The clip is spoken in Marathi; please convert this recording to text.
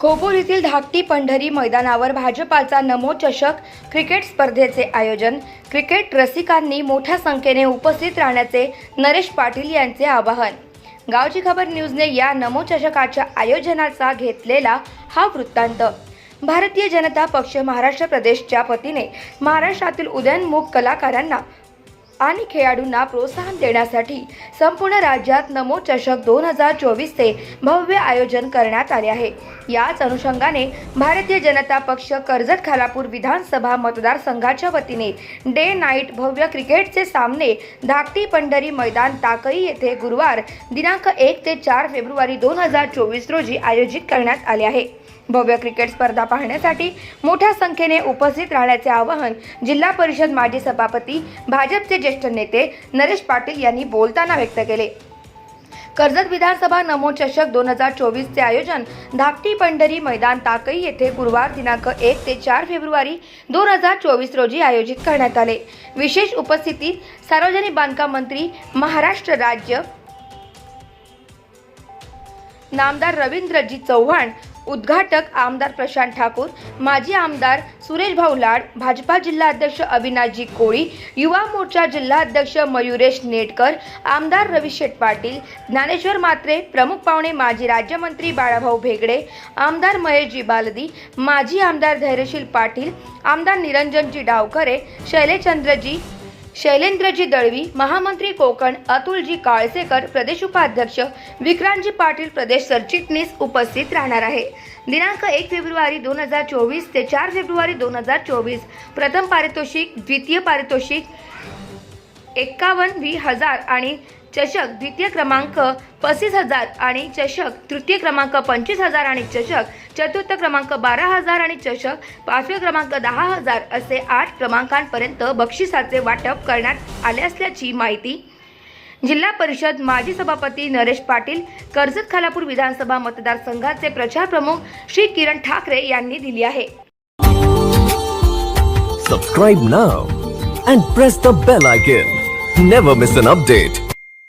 खोपोल येथील धाकटी पंढरी मैदानावर भाजपाचा नमो चषक क्रिकेट स्पर्धेचे आयोजन. क्रिकेट रसिकांनी मोठ्या संख्येने उपस्थित राहण्याचे नरेश पाटील यांचे आवाहन. गावची खबर न्यूजने या नमो चषकाच्या आयोजनाचा घेतलेला हा वृत्तांत. भारतीय जनता पक्ष महाराष्ट्र प्रदेशच्या वतीने महाराष्ट्रातील उदयनमुख कलाकारांना आणि खेळाडूंना प्रोत्साहन देण्यासाठी संपूर्ण राज्यात नमो चषक दोन हजार चोवीसचे भव्य आयोजन करण्यात आले आहे. याच अनुषंगाने भारतीय जनता पक्ष कर्जत खालापूर विधानसभा मतदारसंघाच्या वतीने डे नाईट भव्य क्रिकेटचे सामने धाकटी पंढरी मैदान ताकई येथे गुरुवार दिनांक एक ते चार फेब्रुवारी दोन हजार चोवीस रोजी आयोजित करण्यात आले आहे. भव्य क्रिकेट स्पर्धा पाहण्यासाठी मोठ्या संख्येने उपस्थित राहण्याचे आवाहन जिल्हा परिषद माजी सभापती भाजपचे ज्येष्ठ नेते नरेश पाटील यांनी बोलताना व्यक्त केले. कर्जत विधानसभा नमोचषक दोन हजार चोवीसचे आयोजन धाकटी पंढरी मैदान ताकई येथे गुरुवार दिनांक एक ते चार फेब्रुवारी दोन हजार चोवीस रोजी आयोजित करण्यात आले. विशेष उपस्थितीत सार्वजनिक बांधकाम मंत्री महाराष्ट्र राज्य नामदार रवींद्रजी चव्हाण उद्घाटक आमदार प्रशांत ठाकूर माजी आमदार सुरेश भाऊ लाड भाजपा जिल्हाध्यक्ष अविनाशजी कोळी युवा मोर्चा जिल्हाध्यक्ष मयुरेश नेटकर आमदार रवी शेट पाटील ज्ञानेश्वर मात्रे प्रमुख पाहुणे माजी राज्यमंत्री बाळाभाऊ भेगडे आमदार महेशजी बालदी माजी आमदार धैर्यशील पाटील आमदार निरंजनजी डावखरे शैलेचंद्रजी शैलेंद्रजी दळवी महामंत्री कोकण अतुलजी काळसेकर प्रदेश उपाध्यक्ष विक्रांतजी पाटील प्रदेश सरचिटणीस उपस्थित राहणार आहे. दिनांक एक फेब्रुवारी दोन हजार चोवीस ते चार फेब्रुवारी दोन हजार चोवीस प्रथम पारितोषिक द्वितीय पारितोषिक एक्कावन्न वी हजार आणि चषक द्वितीय क्रमांक पस्तीस हजार आणि चषक तृतीय क्रमांक पंचवीस हजार आणि चषक चतुर्थ क्रमांक बारा हजार आणि चषक पाचवे क्रमांक दहा हजार असे आठ क्रमांकांपर्यंत बक्षिसाचे वाटप करण्यात आले असल्याची माहिती जिल्हा परिषद माजी सभापती नरेश पाटील कर्जत खालापूर विधानसभा मतदारसंघाचे प्रचार प्रमुख श्री किरण ठाकरे यांनी दिली आहे. Subscribe now and press the bell icon never miss an update